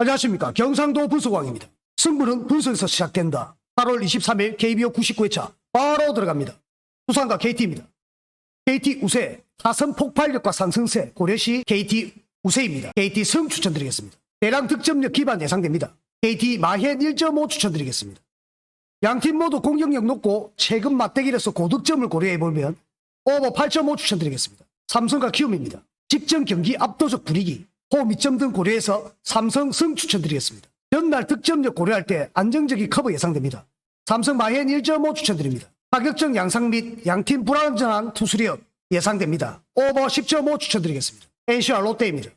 안녕하십니까. 경상도 분석왕입니다. 승부는 분석에서 시작된다. 8월 23일 KBO 99회차 바로 들어갑니다. 부산과 KT입니다. KT 우세, 사선 폭발력과 상승세, 고려시 KT 우세입니다. KT 승 추천드리겠습니다. 대량 득점력 기반 예상됩니다. KT 마헨 1.5 추천드리겠습니다. 양팀 모두 공격력 높고 최근 맞대결에서 고득점을 고려해보면 오버 8.5 추천드리겠습니다. 삼성과 키움입니다. 직전 경기 압도적 분위기, 홈 2점 등 고려해서 삼성 승 추천드리겠습니다. 전날 득점력 고려할 때 안정적인 커버 예상됩니다. 삼성 마헨 1.5 추천드립니다. 파격적 양상 및 양팀 불안전한 투수력 예상됩니다. 오버 10.5 추천드리겠습니다. NC와 롯데입니다.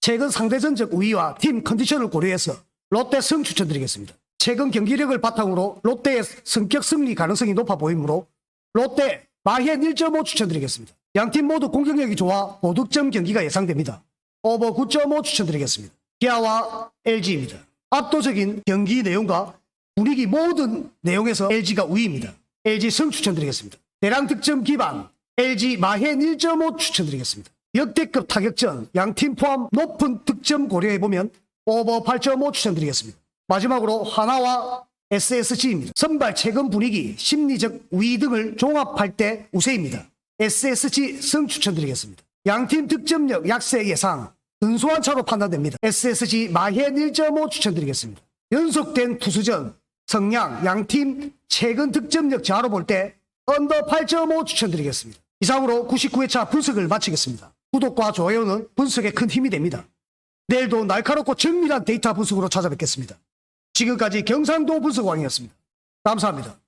최근 상대전적 우위와 팀 컨디션을 고려해서 롯데 승 추천드리겠습니다. 최근 경기력을 바탕으로 롯데의 성격 승리 가능성이 높아 보이므로 롯데 마헨 1.5 추천드리겠습니다. 양팀 모두 공격력이 좋아 고득점 경기가 예상됩니다. 오버 9.5 추천드리겠습니다. 기아와 LG입니다. 압도적인 경기 내용과 분위기 모든 내용에서 LG가 우위입니다. LG 승 추천드리겠습니다. 대량 득점 기반 LG 마헨 1.5 추천드리겠습니다. 역대급 타격전 양팀 포함 높은 득점 고려해보면 오버 8.5 추천드리겠습니다. 마지막으로 하나와 SSG입니다. 선발 최근 분위기, 심리적 우위 등을 종합할 때 우세입니다. SSG 승 추천드리겠습니다. 양팀 득점력 약세 예상, 근소한 차로 판단됩니다. SSG 마헨 1.5 추천드리겠습니다. 연속된 투수전, 성량, 양팀 최근 득점력 자로 볼 때 언더 8.5 추천드리겠습니다. 이상으로 99회차 분석을 마치겠습니다. 구독과 좋아요는 분석에 큰 힘이 됩니다. 내일도 날카롭고 정밀한 데이터 분석으로 찾아뵙겠습니다. 지금까지 경상도 분석왕이었습니다. 감사합니다.